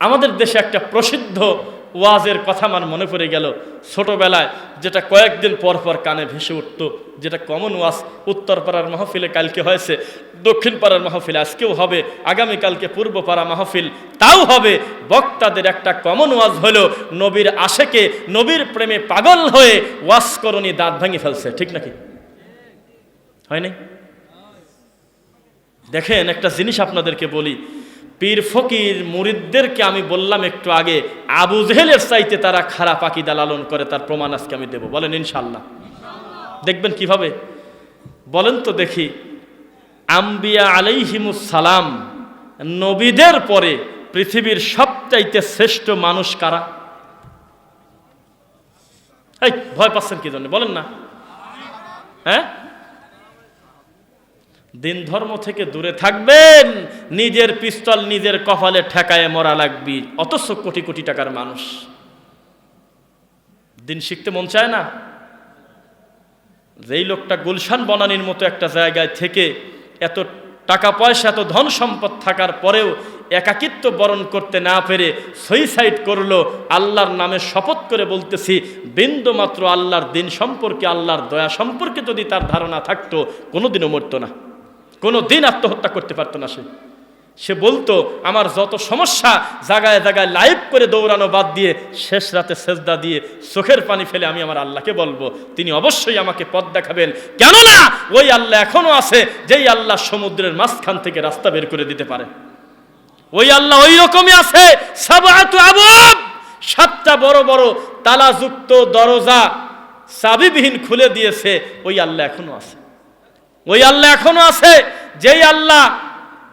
আমাদের দেশে একটা প্রসিদ্ধ ওয়াজের কথা আমার মনে পড়ে গেল। ছোটবেলায় যেটা কয়েকদিন পর পর কানে ভেসে উঠত, যেটা কমন ওয়াজ উত্তর পাড়ার মাহফিলে কালকে হয়েছে দক্ষিণ পাড়ার মাহফিল আজকেও হবে, আগামীকালকে পূর্ব পাড়া মাহফিল তাও হবে। বক্তাদের একটা কমন ওয়াজ হলো, নবীর আশেকে নবীর প্রেমে পাগল হয়ে ওয়াজ করণী দাঁত ভাঙি ফেলছে, ঠিক নাকি? হয়নি দেখেন একটা জিনিস আপনাদেরকে বলি পীর ফকির মুরিদদেরকে আমি বললাম একটু আগে, আবু জেহেলের চাইতে তারা খারাপ আকিদা লালন করে, তার প্রমাণ আজকে আমি দেব। বলেন ইনশাল্লাহ দেখবেন কীভাবে? বলেন তো দেখি। আম্বিয়া সালাম নবীদের পরে পৃথিবীর সবচাইতে শ্রেষ্ঠ মানুষ কারা? এই, ভয় পাচ্ছেন কি জন্য? বলেন না। হ্যাঁ? দিন ধর্ম থেকে দূরে থাকবেন, নিজের পিস্তল নিজের কপালে ঠেকায় মরা লাগবি, অথচ কোটি কোটি টাকার মানুষ। দিন শিখতে মন চায় না? যেই লোকটা গুলশান বনানির মতো একটা জায়গায় থেকে এত টাকা পয়সা, এত ধন সম্পদ থাকার পরেও একাকিত্ব বরণ করতে না পেরে সুইসাইড করল, আল্লাহর নামে শপথ করে বলতেছি, বিন্দু মাত্র আল্লাহর দিন সম্পর্কে, আল্লাহর দয়া সম্পর্কে যদি তার ধারণা থাকতো, কোনোদিনও মরতো না। কোনো দিন আত্মহত্যা করতে পারতো না সে। সে বলতো, আমার যত সমস্যা, জাগায় জাগায় লাইভ করে দৌড়ানো বাদ দিয়ে শেষ রাতে সেজদা দিয়ে চোখের পানি ফেলে আমি আমার আল্লাহকে বলব। তিনি অবশ্যই আমাকে পথ দেখাবেন। কেননা, ওই আল্লাহ এখনও আছে, যেই আল্লাহ সমুদ্রের মাঝখান থেকে রাস্তা বের করে দিতে পারে। ওই আল্লাহ ওই রকমই আছে। সাতটা বড় বড় তালাযুক্ত দরজা চাবিবিহীন খুলে দিয়েছে, ওই আল্লাহ এখনও আছে। ওই আল্লাহ এখনও আছে। যেই আল্লাহ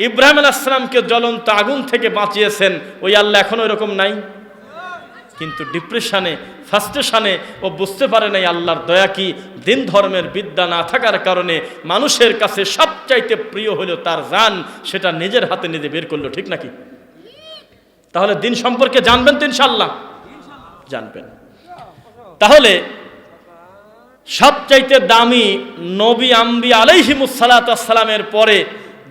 ইব্রাহিম আলাইসালামকে জ্বলন্ত আগুন থেকে বাঁচিয়েছেন, ওই আল্লাহ এখনও এরকম নাই। কিন্তু ডিপ্রেশনে ফাস্ট্রেশনে ও বুঝতে পারে নাই আল্লাহর দয়া কি, দিন ধর্মের বিদ্যা না থাকার কারণে মানুষের কাছে সবচাইতে প্রিয় হলো তার জান, সেটা নিজের হাতে নিজে বের করল, ঠিক নাকি? তাহলে দিন সম্পর্কে জানবেন তো ইনশাল্লাহ জানবেন। তাহলে সবচাইতে দামি নবী আম্বি আলাইহিমুসালাতামের পরে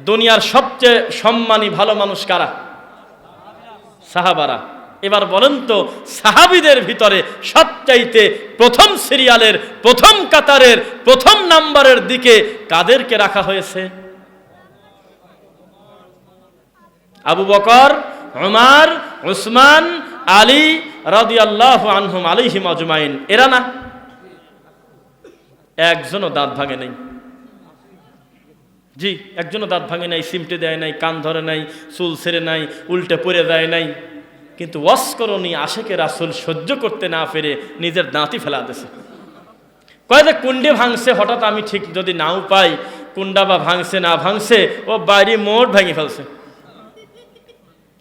দুনিয়ার সবচেয়ে সম্মানী ভালো মানুষ কারা? সাহাবারা। এবার বলেন তো, সাহাবিদের ভিতরে সবচাইতে প্রথম সিরিয়ালের, প্রথম কাতারের, প্রথম নাম্বারের দিকে কাদেরকে রাখা হয়েছে? আবু বকর, উমার, উসমান, আলী রাদিয়াল্লাহ আনহুম আলিহিম আজমাইন। এরা না? একজনও দাঁত ভাঙে নাই। জি, একজনও দাঁত ভাঙে নাই, সিমটে দেয় নাই, কান ধরে নাই, চুল ছেড়ে নাই, উল্টে পড়ে দেয় নাই। কিন্তু ওয়াস্করণী আশেকে রাসুল সহ্য করতে না পেরে নিজের দাঁতই ফেলা দিছে কয় যে কুণ্ডে ভাঙছে, হঠাৎ আমি ঠিক যদি নাও পাই কুন্ডা বা ভাঙছে, না ভাঙছে, ও বাইরে মোট ভেঙে ফেলছে।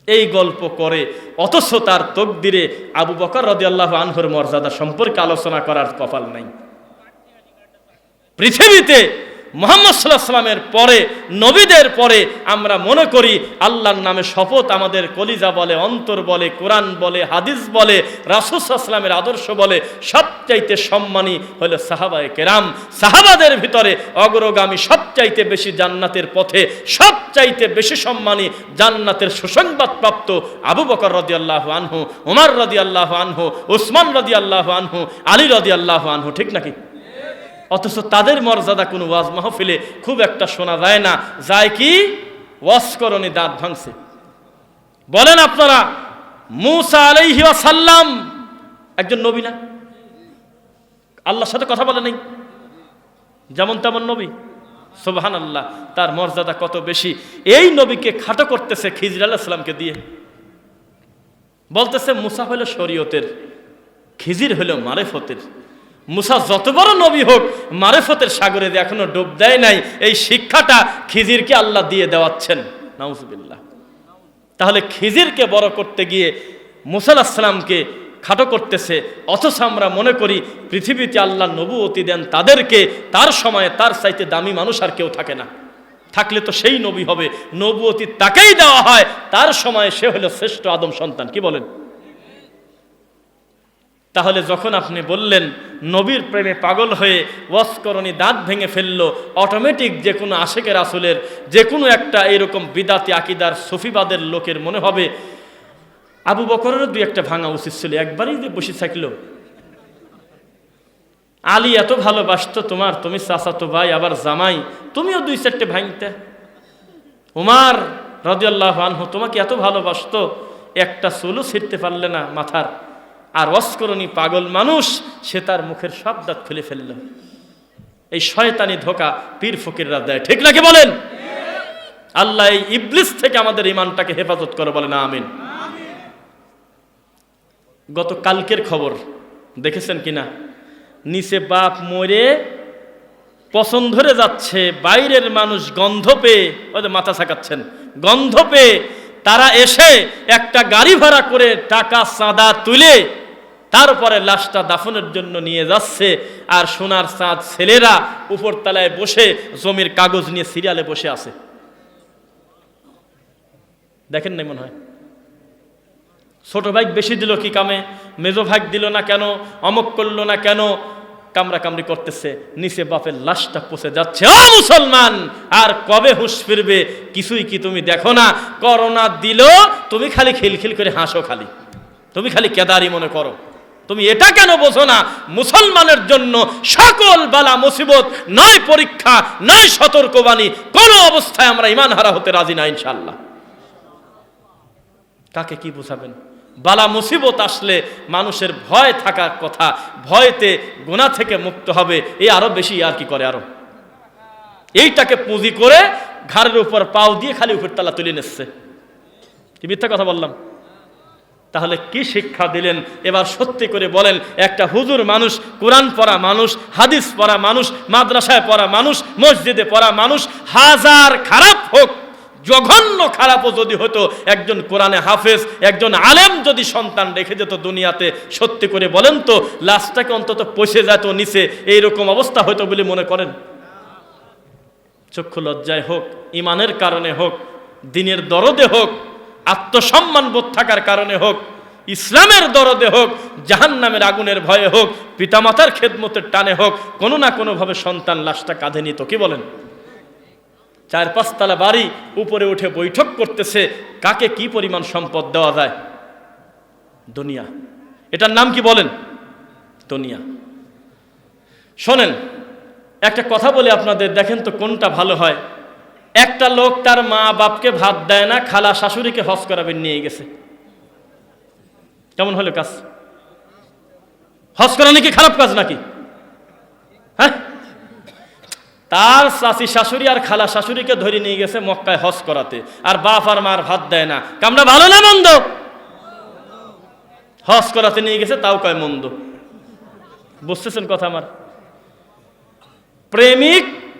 এই গল্প করে, অথচ তার তকদিরে আবু বকর রদি আল্লাহ আনহুর মর্যাদা সম্পর্কে আলোচনা করার কপাল নাই। পৃথিবীতে মোহাম্মদ সাল্লাহ সাল্লামের পরে, নবীদের পরে আমরা মনে করি আল্লাহর নামে শপথ আমাদের কলিজা বলে, অন্তর বলে, কোরআন বলে, হাদিস বলে রাসুসাল্লামের আদর্শ বলে সবচাইতে সম্মানী হলো সাহাবায়ে কেরাম। সাহাবাদের ভিতরে অগ্রগামী সবচাইতে বেশি জান্নাতের পথে, সবচাইতে বেশি সম্মানী জান্নাতের সুসংবাদ প্রাপ্ত আবু বকর রদি আল্লাহ আনহু, উমার রদি আল্লাহ আনহু, উসমান রদি আল্লাহ আনহু, আলী রদি আল্লাহ আনহু, ঠিক নাকি? অথচ তাদের মর্যাদা কোনো ওয়াজ মাহফিলে খুব একটা শোনা যায় না। যায় কি? ওয়াজ করণে দাঁত ভাঙছে। বলেন আপনারা, মুসা আলাইহি সাল্লাম একজন নবী না? আল্লাহর সাথে কথা বলে নাই? যেমন তেমন নবী। সোবাহান আল্লাহ তার মর্যাদা কত বেশি? এই নবীকে খাটো করতেছে খিজর আলাহিসামকে দিয়ে। বলতেছে, মুসা হলো শরীয়তের, খিজির হলো মারেফতের। মুসা যত বড় নবী হোক, মারেফতের সাগরে এখনও ডুব দেয় নাই। এই শিক্ষাটা খিজিরকে আল্লাহ দিয়ে দেওয়াচ্ছেন। নাউজুবিল্লাহ। তাহলে খিজিরকে বড় করতে গিয়ে মুসাল আসলামকে খাটো করতেছে। অথচ আমরা মনে করি, পৃথিবীতে আল্লাহ নবুয়তি দেন তাদেরকে, তার সময়ে তার চাইতে দামি মানুষ আর কেউ থাকে না। থাকলে তো সেই নবী হবে। নবুয়তি তাকেই দেওয়া হয়। তার সময়ে সে হলো শ্রেষ্ঠ আদম সন্তান। কি বলেন? তাহলে যখন আপনি বললেন, নবীর প্রেমে পাগল হয়ে ওয়াসকরণী দাঁত ভেঙে ফেলল অটোমেটিক যে কোনো আশেকের আসলের, যে কোনো একটা এরকম বিদাতি আকিদার সফিবাদের লোকের মনে হবে, আবু বকরেরও দুই একটা ভাঙা উচিত ছিল, একবারই যে বসে থাকল। আলী এত ভালোবাসত তোমার, তুমি চাচাতো ভাই, আবার জামাই, তুমিও দুই চারটে ভাঙতে। উমার রদিয়াল্লাহ আনহু তোমাকে এত ভালোবাসত, একটা চুলও ছিঁড়তে পারলে না মাথার। আর অস্করণী পাগল মানুষ, সে তার মুখের সব দাঁত খুলে ফেলল। এই শয়তানি ধোকা পীর ফকিররা দেয়, ঠিক নাকি বলেন? আল্লাহ এই ইবলিস থেকে আমাদের ইমানটাকে হেফাজত করে বলে না আমিন। গত কালকের খবর, দেখেছেন কিনা? নিচে বাপ মরে পছন্দ ধরে যাচ্ছে, বাইরের মানুষ গন্ধ পেয়ে, ওদের মাথা ছাকাচ্ছেন গন্ধ পেয়ে তারা এসে একটা গাড়ি ভাড়া করে টাকা, চাঁদা তুলে তারপরে লাশটা দাফনের জন্য নিয়ে যাচ্ছে, আর সোনার চাঁদ ছেলেরা উপর উপরতলায় বসে জমির কাগজ নিয়ে সিরিয়ালে বসে আছে। দেখেন নাই মনে হয়? ছোট ভাই বেশি দিল কি কামে, মেজো ভাগ দিল না কেন, অমক করল না কেন কামরা কামড়ি করতেছে, নিচে বাপের লাশটা পচে যাচ্ছে। ও মুসলমান, আর কবে হুঁশ ফিরবে কিছুই কি তুমি দেখো না? করোনা দিল, তুমি খালি খিলখিল করে হাসো খালি। তুমি খালি কেদারি মনে করো। তুমি এটা কেন বোঝো না? মুসলমানের জন্য সকল বালা মুসিবত নয় পরীক্ষা নয় সতর্কবাণী, কোনো অবস্থায় আমরা ইমান হারা হতে রাজি না ইনশাল্লাহ কাকে কি বুঝাবেন? বালা মুসিবত আসলে মানুষের ভয় থাকার কথা, ভয়তে গোনা থেকে মুক্ত হবে এই আরও বেশি আর কি করে আরও? এইটাকে পুঁজি করে ঘাড়ের উপর পাও দিয়ে খালি উপর তালা তুলে নিচ্ছে মিথ্যা কথা বললাম? তাহলে কি শিক্ষা দিলেন? এবার সত্যি করে বলেন, একটা হুজুর মানুষ, কোরআন পড়া মানুষ, হাদিস পড়া মানুষ, মাদ্রাসায় পড়া মানুষ, মসজিদে পড়া মানুষ, হাজার খারাপ হোক, জঘন্য খারাপও যদি হতো, একজন কোরআনে হাফেজ, একজন আলেম যদি সন্তান রেখে যেত দুনিয়াতে, সত্যি করে বলেন তো, লাশটাকে অন্তত পচে যেত নিচে, এইরকম অবস্থা হতো বলে মনে করেন? চক্ষু লজ্জায় হোক, ইমানের কারণে হোক, দিনের দরদে হোক আত্মসম্মান বোধ থাকার কারণে হোক, ইসলামের দরদে হোক জাহান নামের আগুনের ভয়ে হোক, পিতামাতার খেদমতের টানে হোক, কোনো না কোনোভাবে সন্তান লাশটা কাঁধে নিত। কি বলেন? চার পাঁচতলা বাড়ি, উপরে উঠে বৈঠক করতেছে, কাকে কি পরিমাণ সম্পদ দেওয়া যায়? দুনিয়া। এটার নাম কি বলেন? দুনিয়া। শোনেন, একটা কথা বলে আপনাদের, দেখেন তো কোনটা ভালো হয়। একটা লোক তার মা বাপকে ভাত দেয় না, খালা শাশুড়িকে হজ করাবেন নিয়ে গেছে। কেমন হলো কাজ? হজ করা নাকি খারাপ কাজ নাকি? হ্যাঁ? তার চাচি শাশুড়ি আর খালা শাশুড়িকে ধরে নিয়ে গেছে মক্কায় হজ করাতে। আর বাপ আর মার ভাত দেয় না। কামটা ভালো না মন্দ? হজ করাতে নিয়ে গেছে, তাও কয় মন্দ। বুঝতেছেন কথা আমার? প্রেমিক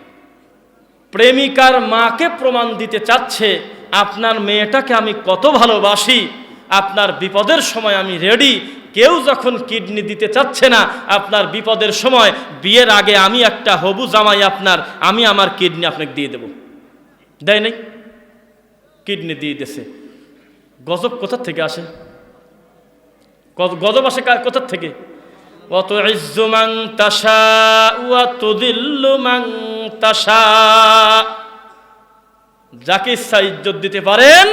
প্রেমিকার মাকে প্রমাণ দিতে চাচ্ছে, আপনার মেয়েটাকে আমি কত ভালোবাসি, আপনার বিপদের সময় আমি রেডি কেউ যখন কিডনি দিতে চাচ্ছে না, আপনার বিপদের সময়, বিয়ের আগে আমি একটা হবু জামাই আপনার, আমি আমার কিডনি আপনাকে দিয়ে দেব। দেয় নাই? কিডনি দিয়ে দেছে গজব কোথার থেকে আসে? গজ- গজব আসে কোথার থেকে? ইজ্জুমাং তাসা ওয়া তুদিল্লু মাং তাসা যাকে ইচ্ছা ইজ্জত দিতে পারেন,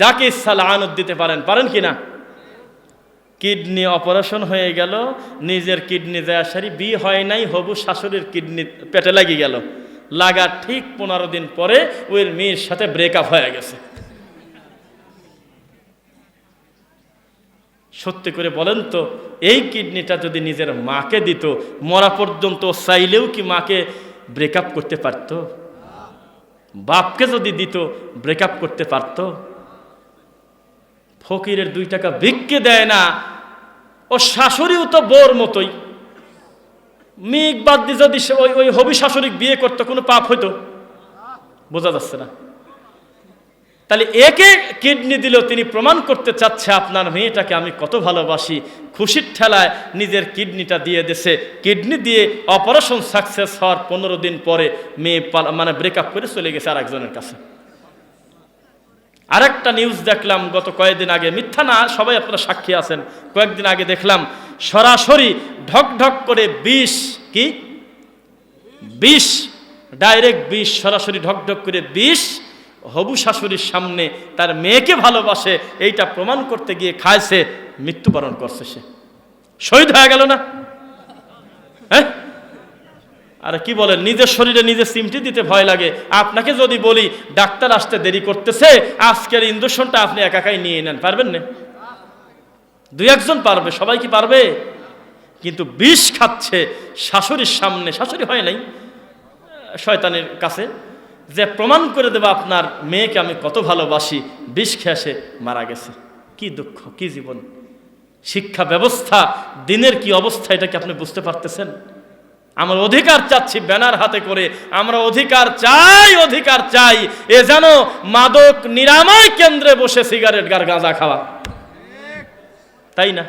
যাকে ইচ্ছা লানত দিতে পারেন পারেন কি না? কিডনি অপারেশন হয়ে গেল, নিজের কিডনি দেয়া সারি, বিয়ে হয় নাই, হবু শাশুড়ির কিডনি পেটে লাগিয়ে গেল। লাগা ঠিক পনেরো দিন পরে ওই মেয়ের সাথে ব্রেকআপ হয়ে গেছে। সত্যি করে বলেন তো, এই কিডনিটা যদি নিজের মাকে দিত, মরা পর্যন্ত চাইলেও কি মাকে ব্রেকআপ করতে পারত? বাপকে যদি দিত ব্রেকআপ করতে পারত? ফকিরের দুই টাকা ভিক্ষে দেয় না, ও শাশুড়িও তো বোর মতোই। মিক বাদ দিয়ে যদি ওই ওই হবি শাশুড়ি বিয়ে করতো, কোনো পাপ হইতো? বোঝা যাচ্ছে না। তাহলে একে কিডনি দিলেও তিনি প্রমাণ করতে চাচ্ছে, আপনার মেয়েটাকে আমি কত ভালোবাসি। খুশির ঠেলায় নিজের কিডনিটা দিয়ে দেছে কিডনি দিয়ে অপারেশন সাকসেস হওয়ার পনেরো দিন পরে মেয়ে মানে ব্রেকআপ করে চলে গেছে আর একজনের কাছে। আরেকটা নিউজ দেখলাম, গত কয়েকদিন আগে। মিথ্যা না, সবাই আপনারা সাক্ষী আছেন। কয়েকদিন আগে দেখলাম, সরাসরি ঢক ঢক করে বিষ কি? বিষ ডাইরেক্ট বিষ, সরাসরি ঢক ঢক করে বিষ হবু শাশুড়ির সামনে তার মেয়েকে ভালোবাসে, এইটা প্রমাণ করতে গিয়ে খায়ছে মৃত্যুবরণ করছে সে। শহীদ হয়ে গেল না? হ্যাঁ? আর কি বলেন নিজের শরীরে নিজে সিমটি দিতে ভয় লাগে। আপনাকে যদি বলি, ডাক্তার আসতে দেরি করতেছে, আজকের ইঞ্জেকশনটা আপনি একাকাই নিয়ে নেন, পারবেন না? দুই একজন পারবে, সবাই কি পারবে? কিন্তু বিষ খাচ্ছে শাশুড়ির সামনে, শাশুড়ি হয় নাই, শয়তানের কাছে। যে প্রমাণ করে দেবে আপনার মেয়েকে আমি কত ভালোবাসি, বিষ খেয়ে মারা গেছে। কি দুঃখ, কি জীবন? শিক্ষা ব্যবস্থা, দিনের কি অবস্থা, এটা কি আপনি বুঝতে পারতেছেন? আমরা অধিকার চাচ্ছি ব্যানার হাতে করে, আমরা অধিকার চাই অধিকার চাই, এ যেন মাদক নিরাময় কেন্দ্রে বসে সিগারেট গার গাঁজা খাওয়া। তাই না?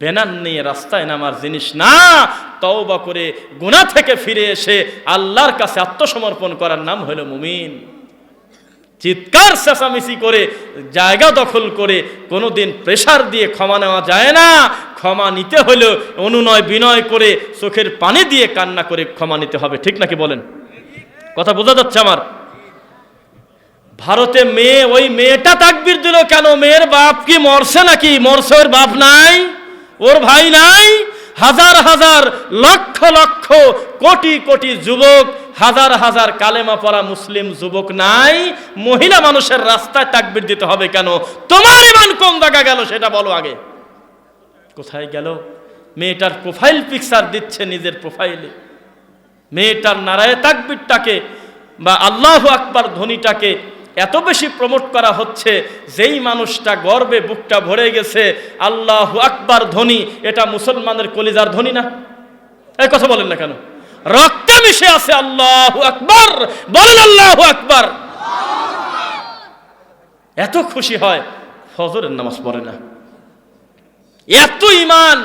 ব্যানার নিয়ে রাস্তায় নামার জিনিস না, তওবা করে গুনাহ থেকে ফিরে এসে আল্লাহর কাছে আত্মসমর্পণ করার নাম হলো মুমিন। চিৎকার চেঁচামেচি করে, জায়গা দখল করে, কোনোদিন প্রেসার দিয়ে ক্ষমা নেওয়া যায় না। ক্ষমা নিতে হলেও অনুনয় বিনয় করে, চোখের পানি দিয়ে কান্না করে ক্ষমা নিতে হবে। ঠিক নাকি বলেন? কথা বোঝা যাচ্ছে আমার? ভারতে মেয়ে, ওই মেয়েটা তাকবির দিল কেন? মেয়ের বাপ কি মরছে নাকি? মরছে ওর বাপ নাই? ওর ভাই নাই। হাজার হাজার লক্ষ লক্ষ কোটি কোটি যুবক, হাজার হাজার কালেমা পড়া মুসলিম যুবক নাই। মহিলা মানুষের রাস্তায় তাকবির দিতে হবে কেন? তোমার ইমান কোন জায়গা গেল সেটা বলো আগে। কোথায় গেল? মেয়েটার প্রোফাইল পিকচার দিচ্ছে নিজের প্রোফাইলে মেয়েটার নারায় তাকবিরটাকে বা আল্লাহ আকবার ধ্বনিটাকে এত বেশি প্রমোট করা হচ্ছে, যেই মানুষটা গর্বে বুকটা ভরে গেছে, আল্লাহ আকবার ধ্বনি এটা মুসলমানের কলিজার ধ্বনি না? এই কথা বলেন না কেন? রক্তে মিশে আছে আল্লাহ আকবার, বলেন আল্লাহ আকবার। এত খুশি হয়, ফজরের নামাজ পড়ে না। এত ইমান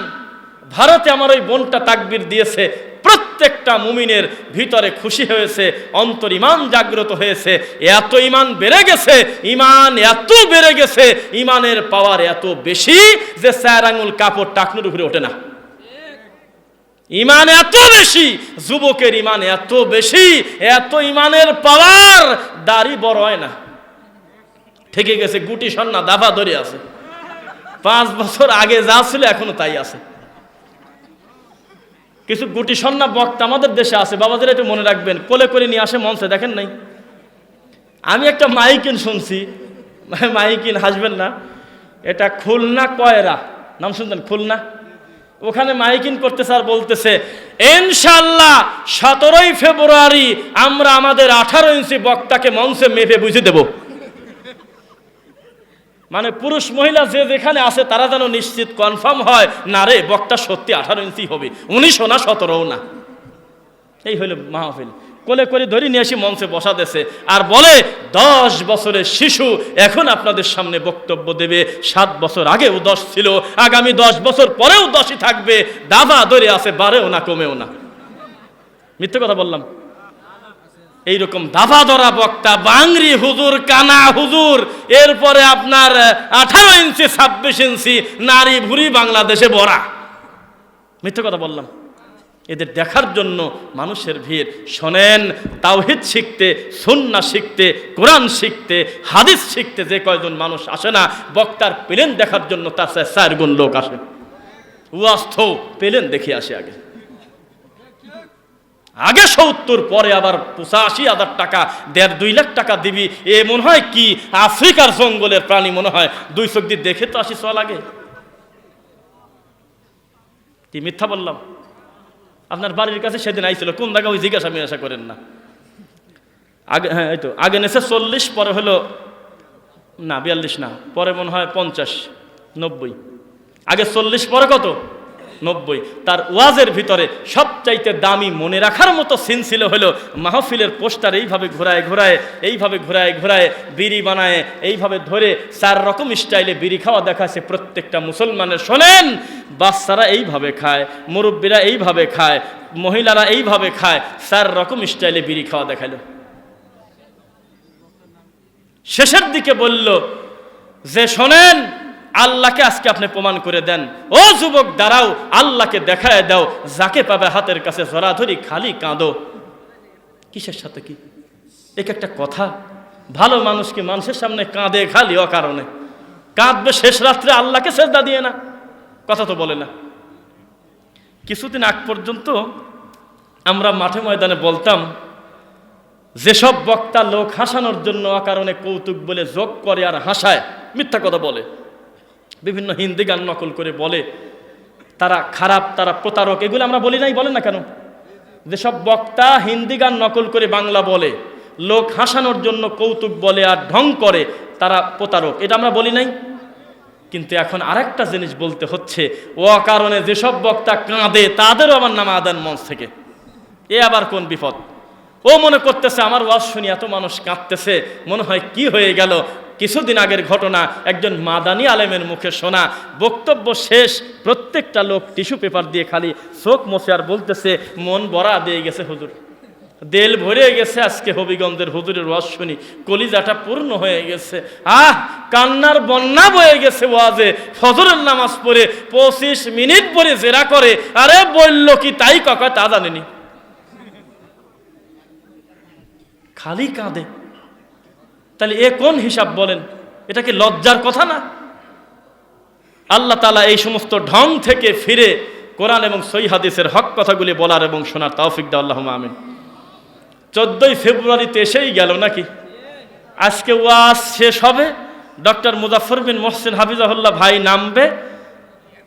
ভারতে আমার ওই বোনটা তাকবির দিয়েছে প্রত্যেকটা মুমিনের ভিতরে খুশি হয়েছে, অন্তর ইমান জাগ্রত হয়েছে, এত ইমান বেড়ে গেছে, ইমান এত বেড়ে গেছে, ইমানের পাওয়ার এত বেশি যে চার আঙুল কাপড় টাকনুর উপরে ওঠে না। ইমান এত বেশি, যুবকের ইমান এত বেশি, এত ইমানের পাওয়ার দাড়ি বড় হয় না। থেকে গেছে, গুটি সন্না দাবা ধরে আছে। পাঁচ বছর আগে যা ছিল এখনও তাই আছে। কিছু গুটি সন্না বক্তা আমাদের দেশে আছে, বাবাদের একটু মনে রাখবেন, কোলে করে নিয়ে আসে মঞ্চে, দেখেন নাই? আমি একটা মাইকিন শুনছি, মাইকিন হাসবেন না, এটা খুলনা কয়রা, নাম শুনতেন খুলনা? ওখানে মাইকিন করতে স্যার বলতেছে ইনশাল্লাহ সতেরোই ফেব্রুয়ারি আমরা আমাদের আঠারো ইঞ্চি বক্তাকে মঞ্চে মেপে বুঝে দেব। মানে পুরুষ মহিলা যে যেখানে আছে, তারা যেন নিশ্চিত কনফার্ম হয়, না রে, বক্তা সত্যি আঠারো ইঞ্চি হবে, উনিশও না, সতেরোও না। এই হলো মাহফিল। কোলে করে ধরে নিয়ে এসে মঞ্চে বসা দেছে আর বলে, দশ বছরের শিশু এখন আপনাদের সামনে বক্তব্য দেবে। সাত বছর আগেও দশ ছিল, আগামী দশ বছর পরেও দশই থাকবে। দাবা ধরে আছে, বাড়েও না, কমেও না। মিথ্যে কথা বললাম। এইরকম দাবা ধরা বক্তা, বাংরি হুজুর, কানা হুজুর, এরপরে আপনার আঠারো ইঞ্চি, ছাব্বিশ ইঞ্চি নারী ভুরি বাংলাদেশে ভরা। মিথ্যে কথা বললাম। এদের দেখার জন্য মানুষের ভিড়। শোনেন, তাওহিদ শিখতে সুন্না শিখতে, কোরআন শিখতে, হাদিস শিখতে যে কয়জন মানুষ আসে না, বক্তার পেলেন দেখার জন্য তার চার গুণ লোক আসে। ওয়াস্থ পেলেন দেখে আসে আগে। আগে সত্তর, পরে আবার পঁচাশি হাজার টাকা, দেড় দুই লাখ টাকা দিবি। এ মনে হয় কি? আফ্রিকার জঙ্গলের প্রাণী মনে হয়। দুই চোখ দিয়ে দেখে তো আসি, চল আগে। কি মিথ্যা বললাম? আপনার বাড়ির কাছে সেদিন আইছিল, কোন জায়গা ওই জিজ্ঞাসা মিজ্ঞাসা করেন না। আগে হ্যাঁ এই তো, আগে নেছে চল্লিশ, পরে হলো, না, বিয়াল্লিশ না, পরে মনে হয় পঞ্চাশ, নব্বই। আগে চল্লিশ, পরে কত? নব্বই। তার ওয়াজের ভিতরে সবচাইতে দামি মনে রাখার মতো সিন ছিল হলো মাহফিলের পোস্টার এইভাবে ঘোরায় ঘোরায়, এইভাবে ঘোরায় ঘোরায় বিড়ি বানায়, এইভাবে ধরে চার রকম স্টাইলে বিড়ি খাওয়া দেখাচ্ছে প্রত্যেকটা মুসলমানের শোনেন, বাচ্চারা এইভাবে খায়, মুরব্বীরা এইভাবে খায়, মহিলারা এইভাবে খায়, চার রকম স্টাইলে বিড়ি খাওয়া দেখাল। শেষের দিকে বলল, যে শোনেন আল্লাহকে আজকে আপনি প্রমাণ করে দেন। ও যুবক, দাঁড়াও, আল্লাহকে দেখায় দাও, যাকে পাবে হাতের কাছে জড়াধরি খালি কাঁদো। কিসের সাথে কি? এক একটা কথা। ভালো মানুষকে মানুষের সামনে কাঁদে খালি অকারণে? কাঁদবে শেষ রাত্রে আল্লাহকে সেজদা দিয়ে না? কথা তো বলে না। কিছুদিন আগ পর্যন্ত আমরা মাঠে ময়দানে বলতাম, যেসব বক্তা লোক হাসানোর জন্য অকারণে কৌতুক বলে যোগ করে আর হাসায়, মিথ্যা কথা বলে। বিভিন্ন হিন্দি গান নকল করে বলে। তারা খারাপ, তারা প্রতারক, এগুলো আমরা বলি নাই, বলেন না কেন? যেসব বক্তা হিন্দি গান নকল করে বাংলা বলে, লোক হাসানোর জন্য কৌতুক বলে আর ঢং করে, তারা প্রতারক, এটা আমরা বলি নাই? কিন্তু এখন আরেকটা জিনিস বলতে হচ্ছে, ও কারণে যেসব বক্তা কাঁদে, তাদেরও আমার নাম আদান মঞ্চ থেকে। এ আবার কোন বিপদ? ও মনে করতেছে, আমার ওয়াজ শুনি এত মানুষ কাঁদতেছে, মনে হয় কি হয়ে গেল? কিছুদিন আগের ঘটনা একজন মাদানি আলেমের মুখে শোনা। বক্তব্য শেষ, প্রত্যেকটা লোক টিস্যু পেপার দিয়ে খালি চোখ মোছে আর বলতেছে, মন বড়া দিয়ে গেছে হুজুর। দেল ভরে গেছে আজকে হবিগঞ্জের হুজুরের ওয়াজ শুনি। কলিজাটা পূর্ণ হয়ে গেছে। আহ, কান্নার বন্যা বয়ে গেছে ওয়াজে। ফজরের নামাজ পড়ে পঁচিশ মিনিট পরে জেরা করে। আরে বলল কি তাই কাকা তা জানেনি। খালি কাঁদে। তাহলে এ কোন হিসাব বলেন? এটা কি লজ্জার কথা না? আল্লাহ তালা এই সমস্ত ঢং থেকে ফিরে কোরআন এবং সই হাদিসের হক কথাগুলি বলার এবং শোনার তাওফিক দা আল্লাহ আমিন। চোদ্দই ফেব্রুয়ারিতে এসেই গেল নাকি? আজকে ওয়াজ শেষ হবে। ডক্টর মুজাফর বিন মোহসিন হাফিজাহুল্লাহ ভাই নামবে।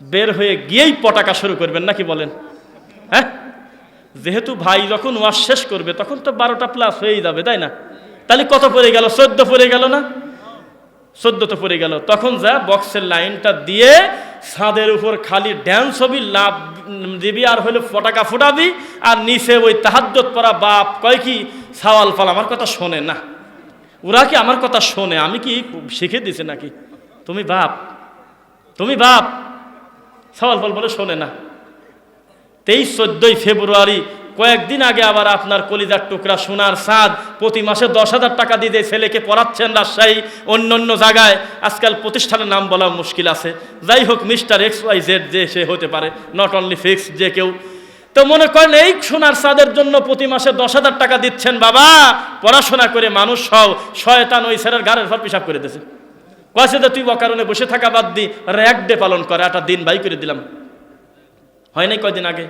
বের হয়ে গিয়েই পটাকা শুরু করবেন নাকি বলেন? হ্যাঁ? যেহেতু ভাই যখন ওয়াজ শেষ করবে, তখন তো বারোটা প্লাস হয়েই যাবে, তাই না? তাহলে কত পড়ে গেল? চোদ্দ পড়ে গেল না? চোদ্দ তো পড়ে গেল। তখন যা বক্সের লাইনটা দিয়ে ছাদের উপর খালি ড্যান্স হবি লাভ দিবি আর হলো ফটাকা ফুটাবি আর নিচে ওই তাহাদ্দত পরা বাপ কয় কি? সাওয়াল ফাল আমার কথা শোনে না। ওরা কি আমার কথা শোনে? আমি কি শিখে দিছে নাকি? তুমি বাপ তুমি বাপ। সওয়াল ফল বলে শোনে না। তেইশ, চোদ্দই ফেব্রুয়ারি কয়েকদিন আগে আবার আপনার কলিজার টুকরা সোনার সাদ প্রতি মাসে দশ হাজার টাকা দিয়ে ছেলেকে পড়াচ্ছেন রাজশাহী, অন্য অন্য জায়গায়। আজকাল প্রতিষ্ঠানের নাম বলা মুশকিল আছে। যাই হোক, মিস্টার এক্স ওয়াই জেড যে সে হতে পারে নট অনলি ফিক্স যে কেউ। তো মনে করেন এই সোনার সাদের জন্য প্রতি মাসে দশ হাজার টাকা দিচ্ছেন বাবা। পড়াশোনা করে মানুষ সব শয়তান ওই ছেলের গাড়ের ফল পিসাব করে দিয়েছে। কয়েছে যে তুই অকারণে বসে থাকা বাদ দি র্যাক ডে পালন করে, একটা দিন বাই করে দিলাম। হয় নাই কয়দিন আগে?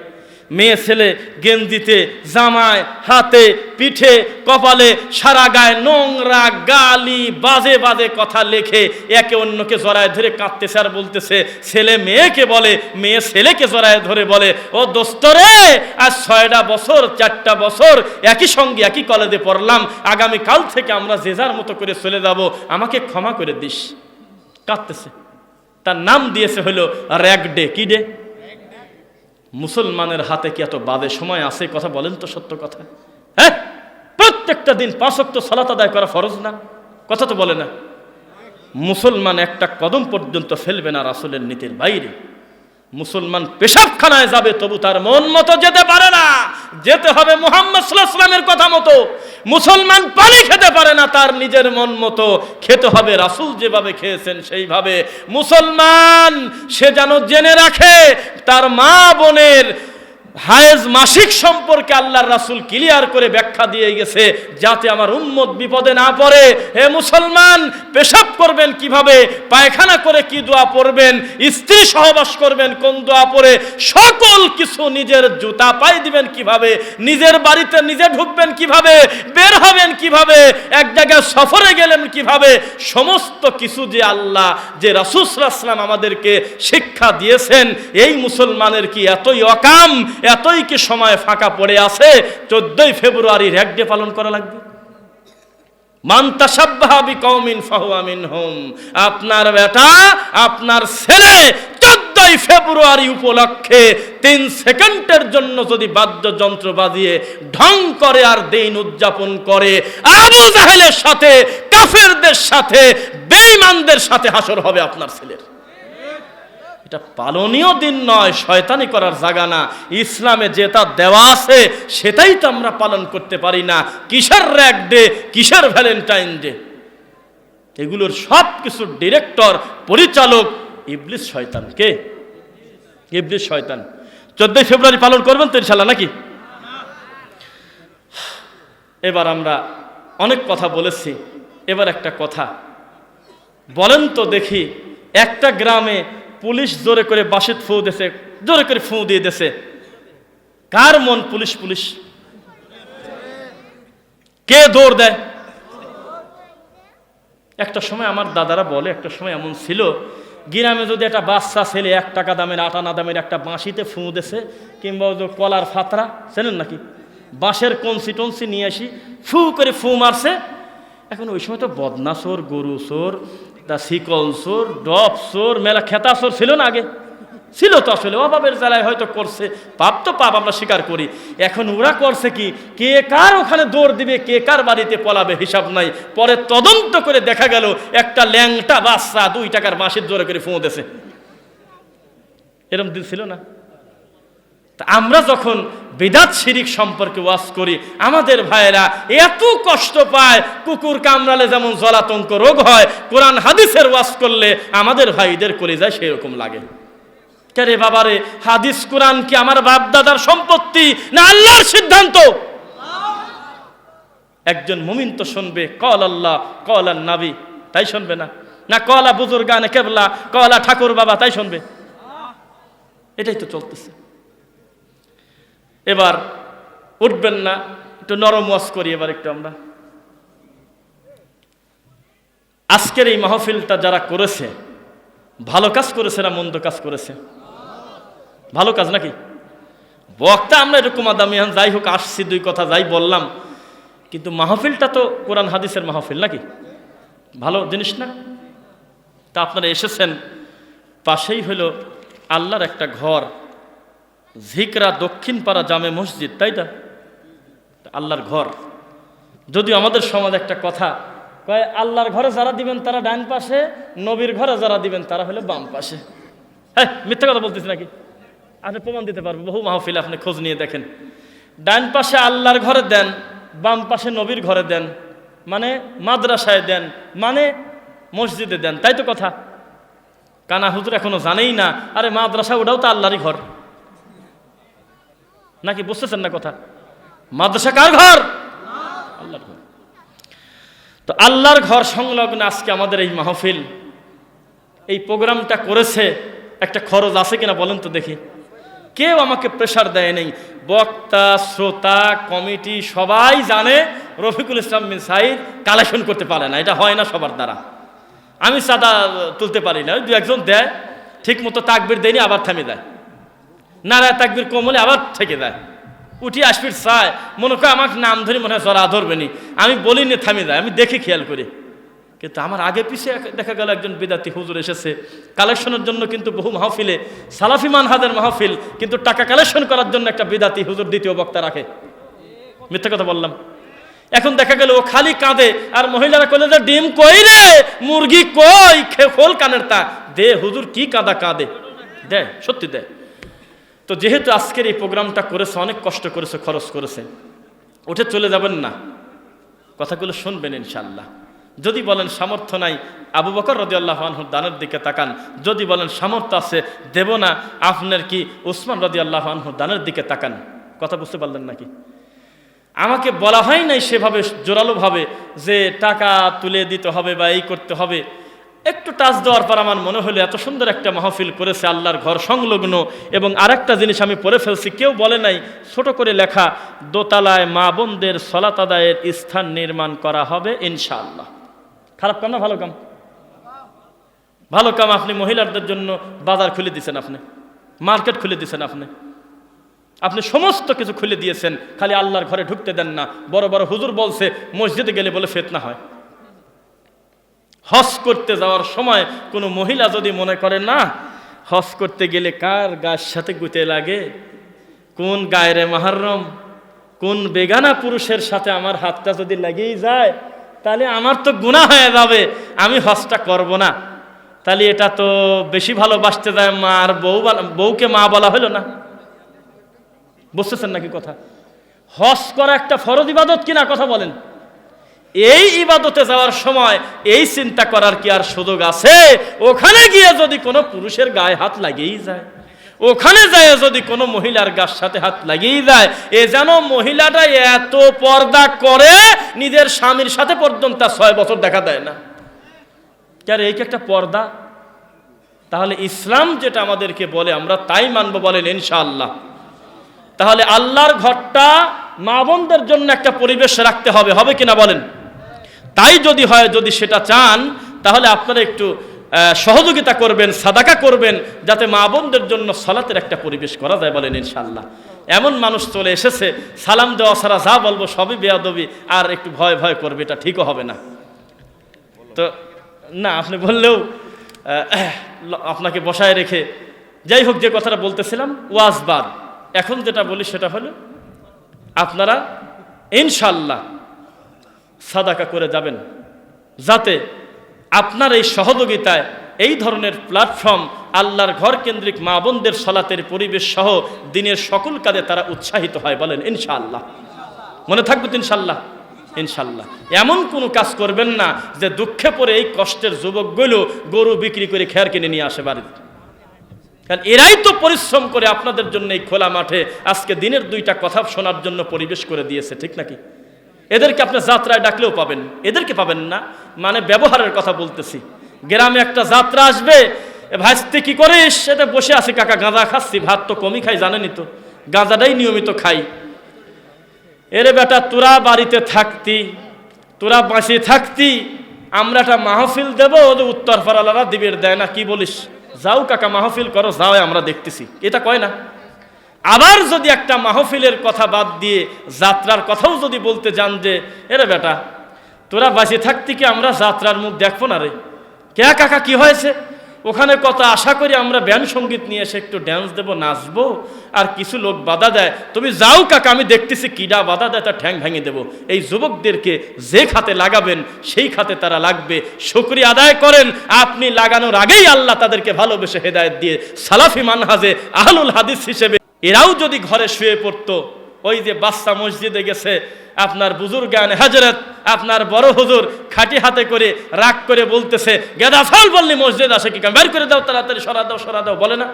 মেয়ে ছেলে গেঞ্জিতে, জামায়, হাতে, পিঠে, কপালে, সারা গায়ে নোংরা গালি, বাজে বাজে কথা লেখে, একে অন্যকে জড়ায় ধরে কাঁদতেছে আর বলতেছে, ছেলে মেয়েকে বলে, মেয়ে ছেলেকে জড়ায় ধরে বলে, ও দোস্ত রে, আজ ছয়টা বছর, চারটা বছর, একই সঙ্গে একই কলেজে পড়লাম, আগামী কাল থেকে আমরা যে যার মতো করে চলে যাব, আমাকে ক্ষমা করে দিস। কাঁদতেছে। তার নাম দিয়েছে হলো র্যাক ডে কি ডে? মুসলমানের হাতে কি এত বাদে সময় আছে? কথা বলেন তো, সত্য কথা। হ্যাঁ? প্রত্যেকটা দিন পাঁচ পাঁচক্ত সালাত আদায় করা ফরজ না? কথা তো বলে না। মুসলমান একটা কদম পর্যন্ত ফেলবে না রাসুলের নীতির বাইরে। মুসলমান পেশাবখানায় যাবে, তবু তার মন মতো যেতে পারে না। যেতে হবে মোহাম্মদ সাল্লাহামের কথা মতো। মুসলমান পানি খেতে পারে না তার নিজের মন মতো। খেতে হবে, রাসুল যেভাবে খেয়েছেন সেইভাবে। মুসলমান সে যেন জেনে রাখে, তার মা বোনের হায়েজ মাসিক সম্পর্কে আল্লাহর রাসুল ক্লিয়ার করে ব্যাখ্যা দিয়ে গেছে, যাতে আমার উম্মত বিপদে না পড়ে। হে মুসলমান, পেশাব করবেন কীভাবে? পায়খানা করে কি দোয়া পড়বেন? স্ত্রী সহবাস করবেন কোন দোয়া পড়ে? সকল কিছু নিজের জুতা পাই দিবেন কীভাবে? নিজের বাড়িতে নিজে ঢুকবেন কীভাবে? বের হবেন কীভাবে? এক জায়গায় সফরে গেলেন কীভাবে? সমস্ত কিছু যে আল্লাহ, যে রাসুসলাম আমাদেরকে শিক্ষা দিয়েছেন, এই মুসলমানের কি এতই অকাম? এতই কি সময় ফাঁকা পড়ে আছে? চোদ্দই ফেব্রুয়ারির এক পালন করা লাগবে। মান্তাসাব্বাহাবি কৌমিন ফাহুয়ামিন হোম আপনার বেটা, আপনার ছেলে চোদ্দই ফেব্রুয়ারি উপলক্ষে তিন সেকেন্ডের জন্য যদি বাদ্যযন্ত্র বাজিয়ে ঢং করে আর দিন উদযাপন করে, আবু জাহেলের সাথে, কাফেরদের সাথে, বেঈমানদের সাথে হাসর হবে আপনার ছেলের। এটা পালনীয় দিন নয়, শয়তানি করার জায়গা না। ইসলামে যেটা দেওয়া আছে, সেটাই তো আমরা পালন করতে পারি না। কিসের র্যাক ডে, কিসের ভ্যালেন্টাইন ডে? এগুলোর সব কিছুর ডিরেক্টর, পরিচালক ইবলিস শয়তান। কে? ইবলিস শয়তান। চোদ্দই ফেব্রুয়ারি পালন করবেন তো ইনশাল্লাহ নাকি? এবার আমরা অনেক কথা বলেছি। এবার একটা কথা। বলেন তো দেখি, একটা গ্রামে পুলিশ জোরে করে বাসিত ফু দেছে জোরে করে ফু দিয়ে দেছে কার মন পুলিশ পুলিশ? কে দৌড় দেয়? একটা সময় আমার দাদারা বলে, একটা সময় এমন ছিল, গ্রামে যদি একটা বাচ্চা ছেলে এক টাকা দামের আটানা দামের একটা বাঁশিতে ফুঁ দেছে কিংবা ওই কলার ফাতরা, চেনেন নাকি? বাঁশের কনসি টনসি নিয়ে আসি, ফু করে ফু মারছে। এখন ওই সময় তো বদনা চোর গরু চোর তা শিকল সোর ডপ সোর মেলা খেতা সোর ছিল না আগে? ছিল তো আসলে, অভাবের জ্বালায় হয়তো করছে। পাপ তো পাপ, আমরা স্বীকার করি। এখন ওরা করছে কি? কে কার ওখানে দৌড় দিবে, কে কার বাড়িতে পলাবে হিসাব নাই। পরে তদন্ত করে দেখা গেল, একটা ল্যাংটা বাচ্চা দুই টাকার মাসের জোরে করে ফুঁ দেশে এরম দিন ছিল না? আমরা যখন বেদাত শিরিক সম্পর্কে ওয়াজ করি, আমাদের ভাইয়েরা এত কষ্ট পায়, কুকুর কামড়ালে যেমন জলাতঙ্ক রোগ হয়, কোরআন হাদিসের ওয়াজ করলে আমাদের ভাইদের করে যায় সেরকম লাগে। কে বাবারে হাদিস, কোরআন কি আমার বাপ দাদার সম্পত্তি না আল্লাহর সিদ্ধান্ত? একজন মুমিন তো শুনবে, কল আল্লাহ, কল আর নাবি, তাই শুনবে না। না কলা বুজুর্গানে কেবলা, কলা ঠাকুর বাবা, তাই শুনবে। এটাই তো চলতেছে। এবার উঠবেন না, একটু নরম ওয়াজ করি এবার একটু আমরা। আজকের এই মাহফিলটা যারা করেছে, ভালো কাজ করেছে না মন্দ কাজ করেছে? ভালো কাজ নাকি? বক্তা আমরা এরকম আদামিয়ান যাই হোক, আসছি, দুই কথা যাই বললাম, কিন্তু মাহফিলটা তো কোরআন হাদিসের মাহফিল নাকি? ভালো জিনিস না? তা আপনারা এসেছেন, পাশেই হলো আল্লাহর একটা ঘর। ঝিকরা দক্ষিণ পাড়া জামে মসজিদ, তাই না আল্লাহর ঘর। যদিও আমাদের সমাজ একটা কথা কয়, আল্লাহর ঘরে যারা দিবেন তারা ডান পাশে, নবীর ঘরে যারা দিবেন তারা হলে বাম পাশে। হ্যাঁ মিথ্যা কথা বলতেছি নাকি? আপনি প্রমাণ দিতে পারবেন বহু মাহফিল আপনি খোঁজ নিয়ে দেখেন। ডান পাশে আল্লাহর ঘরে দেন, বাম পাশে নবীর ঘরে দেন মানে মাদ্রাসায় দেন মানে মসজিদে দেন, তাই তো কথা? কানা হুজুর এখনও জানেই না, আরে মাদ্রাসা ওটাও তো আল্লাহরই ঘর। নাকি বুঝতেছেন না কথা? মাদ্রাসা কার ঘর? আল্লাহর ঘর। তো আল্লাহর ঘর সংলগ্ন আজকে আমাদের এই মাহফিল, এই প্রোগ্রামটা করেছে একটা খরচ আছে কিনা বলেন তো দেখি। কেউ আমাকে প্রেশার দেয় নেই। বক্তা, শ্রোতা, কমিটি সবাই জানে রফিকুল ইসলাম বিন সাইদ কালেকশন করতে পারে না। এটা হয় না সবার দ্বারা। আমি চাঁদা তুলতে পারি না। দু একজন দেয় ঠিক মতো তাকবির দেয়নি, আবার থামিয়ে দেয়। নারায় তাকবির কমলে আবার থেকে দেয়। উঠি আসবির চায় মনে করে আমাকে নাম ধরে মনে হয় জরা ধরবেনি। আমি বলি বলিনি থামিয়ে দেয়, আমি দেখে খেয়াল করি। কিন্তু আমার আগে পিছিয়ে দেখা গেল একজন বিদাতি হুজুর এসেছে। কালেকশনের জন্য কিন্তু বহু মাহফিলে, সালাফি মানহাদের মাহফিল, কিন্তু টাকা কালেকশন করার জন্য একটা বিদাতি হুজুর দ্বিতীয় বক্তা রাখে। মিথ্যা কথা বললাম। এখন দেখা গেল ও খালি কাঁদে, আর মহিলারা কইলে যে, ডিম কই রে? মুরগি কই? খে খোল কানের তা দে, হুজুর কি কাঁদা কাঁদে। দে, সত্যি দেয় তো যেহেতু আজকের এই প্রোগ্রামটা করেছে, অনেক কষ্ট করেছে, খরচ করেছে, উঠে চলে যাবেন না। কথাগুলো শুনবেন ইনশাল্লাহ যদি বলেন সামর্থ্য নাই, আবু বকর রদি আল্লাহ আনহুর দানের দিকে তাকান। যদি বলেন সামর্থ্য আছে, দেব না, আপনার কি উসমান রদি আনহুর দানের দিকে তাকান? কথা বুঝতে পারলেন নাকি? আমাকে বলা হয় নাই সেভাবে, জোরালোভাবে যে টাকা তুলে দিতে হবে বা এই করতে হবে। একটু টাচ দেওয়ার পর আমার মনে হলো এত সুন্দর একটা মাহফিল করেছে আল্লাহর ঘর সংলগ্ন এবং আরেকটা জিনিস আমি পড়ে ফেলছি, কেউ বলে নাই, ছোট করে লেখা, দোতলায় মা বোনদের সলাত আদায়ের স্থান নির্মাণ করা হবে ইনশাআল্লাহ। খারাপ কাম না, ভালো কাম? ভালো কাম আপনি মহিলাদের জন্য বাজার খুলে দিয়েছেন আপনি, মার্কেট খুলে দিয়েছেন আপনি। আপনি সমস্ত কিছু খুলে দিয়েছেন, খালি আল্লাহর ঘরে ঢুকতে দেন না। বড় বড় হুজুর বলছে, মসজিদে গেলে বলে ফেতনা হয়। হজ করতে যাওয়ার সময় কোনো মহিলা যদি মনে করে, না, হজ করতে গেলে কার গায়ের সাথে গুতে লাগে? কোন গায়ের মাহারম? কোন বেগানা পুরুষের সাথে আমার হাতটা যদি লেগেই যায়, তাহলে আমার তো গুণা হয়ে যাবে, আমি হজটা করব না। তাহলে এটা তো বেশি ভালোবাসতে যায় মা আর বউ বউকে মা বলা হলো না? বুঝতেছেন নাকি কথা? হজ করা একটা ফরজ ইবাদত কিনা? কথা বলেন। এই ইবাদতে যাওয়ার সময় এই চিন্তা করার কি আর সুযোগ আছে? ওখানে গিয়ে যদি কোনো পুরুষের গায়ে হাত লাগেই যায়, ওখানে যায় যদি কোনো মহিলার গাছ সাথে হাত লাগিয়ে যায়, এ যেন মহিলাটা এত পর্দা করে নিজের স্বামীর সাথে পর্যন্ত ছয় বছর দেখা দেয় না। কেন এই একটা পর্দা? তাহলে ইসলাম যেটা আমাদেরকে বলে, আমরা তাই মানবো বলেন ইনশাআল্লাহ। তাহলে আল্লাহর ঘরটা মা বোনদের জন্য একটা পরিবেশ রাখতে হবে হবে কিনা বলেন? তাই যদি হয়, যদি সেটা চান, তাহলে আপনারা একটু সহযোগিতা করবেন, সাদাকা করবেন, যাতে মা বোনদের জন্য সলাতের একটা পরিবেশ করা যায় বলেন ইনশাল্লাহ এমন মানুষ চলে এসেছে, সালাম দেওয়া ছাড়া যা বলব সবই বেয়াদবি, আর একটু ভয় ভয় করবে, এটা ঠিকও হবে না। তো, না, আপনি বললেও আপনাকে বসায় রেখে, যাই হোক যে কথাটা বলতেছিলাম ওয়াজবাদ এখন যেটা বলি সেটা হলো, আপনারা ইনশাল্লাহ সাদাকা করে যাবেন। যাতে আপনার এই সহযোগিতায় এই ধরনের প্ল্যাটফর্ম আল্লাহর ঘর কেন্দ্রিক মা বোনদের সলাতের পরিবেশ সহ দিনের সকল কাজে তারা উৎসাহিত হয় বলেন, ইনশাআল্লাহ। মনে থাকবে তো ইনশাল্লাহ ইনশাল্লাহ এমন কোনো কাজ করবেন না যে দুঃখে পড়ে এই কষ্টের যুবকগুলো গরু বিক্রি করে খেয়ার কিনে নিয়ে আসে বাড়িতে। কারণ এরাই তো পরিশ্রম করে আপনাদের জন্য এই খোলা মাঠে আজকে দিনের দুইটা কথা শোনার জন্য পরিবেশ করে দিয়েছে, ঠিক নাকি? এদেরকে আপনি যাত্রায় ডাকলেও পাবেন। এদেরকে পাবেন না। মানে ব্যবহারের কথা বলতেছি। গ্রামে একটা যাত্রা আসবে ভাইস্তে কি করিস? সেটা বসে আছি, কাকা, গাঁজা খাচ্ছি, ভাত তো কমই খাই, জানেনই তো। গাঁজাটাই নিয়মিত খাই। এরে বেটা, তোরা বাড়িতে থাকতি, তোরা বাঁচিয়ে থাকতি, আমরা একটা মাহফিল দেবো, ওদের উত্তর ফারালারা দিবের দেয় না, কি বলিস? যাও কাকা, মাহফিল করো, যাও, আমরা দেখতেছি। এটা কয় না? আবার যদি একটা মাহফিলের কথা বাদ দিয়ে যাত্রার কথাও যদি বলতে যান যে, এরে বেটা, তোরা বাঁচিয়ে থাকতে কি আমরা যাত্রার মুখ দেখব না রে? কে কাকা কি হয়েছে? ওখানে কত আশা করি আমরা ব্যান্ড সংগীত নিয়ে এসে একটু ড্যান্স দেবো, নাচবো, আর কিছু লোক বাধা দেয়। তুমি যাও কাকা, আমি দেখতেছি কিডা বাধা দেয় তার ঠ্যাং ভেঙে দেবো। এই যুবকদেরকে যে খাতে লাগাবেন, সেই খাতে তারা লাগবে। শুক্রিয়া আদায় করেন, আপনি লাগানোর আগেই আল্লাহ তাদেরকে ভালোবেসে হেদায়ত দিয়ে সালাফি মানহাজে আহলুল হাদিস হিসেবে এরাও যদি ঘরে শুয়ে পড়তো, ওই যে বাচ্চা মসজিদে গেছে, আপনার বুজুর্গান হাজরত, আপনার বড় হুজুর খাটি হাতে করে রাগ করে বলতেছে, গেদা ফল বললি, মসজিদ আসে কি? বের করে দাও, তাড়াতাড়ি সরা দাও সরা দাও, বলে না।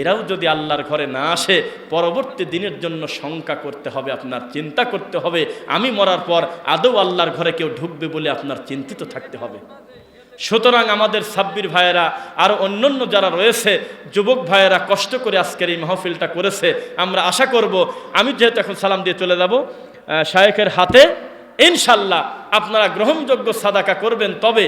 এরাও যদি আল্লাহর ঘরে না আসে, পরবর্তী দিনের জন্য শঙ্কা করতে হবে, আপনার চিন্তা করতে হবে। আমি মরার পর আদৌ আল্লাহর ঘরে কেউ ঢুকবে বলে আপনার চিন্তিত থাকতে হবে। সুতরাং আমাদের সাব্বির ভাইয়েরা, আর অন্যান্য যারা রয়েছে, যুবক ভাইয়েরা কষ্ট করে আজকের এই মাহফিলটা করেছে, আমরা আশা করব, আমি যেহেতু এখন সালাম দিয়ে চলে যাব শায়েখের হাতে, ইনশাল্লাহ আপনারা গ্রহণযোগ্য সাদাকা করবেন, তবে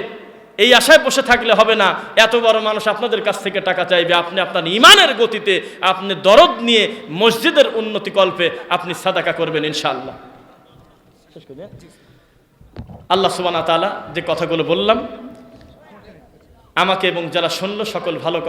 এই আশায় বসে থাকলে হবে না, এত বড় মানুষ আপনাদের কাছ থেকে টাকা চাইবে, আপনি আপনার ইমানের গতিতে, আপনি দরদ নিয়ে মসজিদের উন্নতি কল্পে আপনি সাদাকা করবেন হ্যাঁ? আল্লাহ সুবানা তাআলা যে কথাগুলো বললাম আমাকে এবং যারা শুনলো সকল ভালো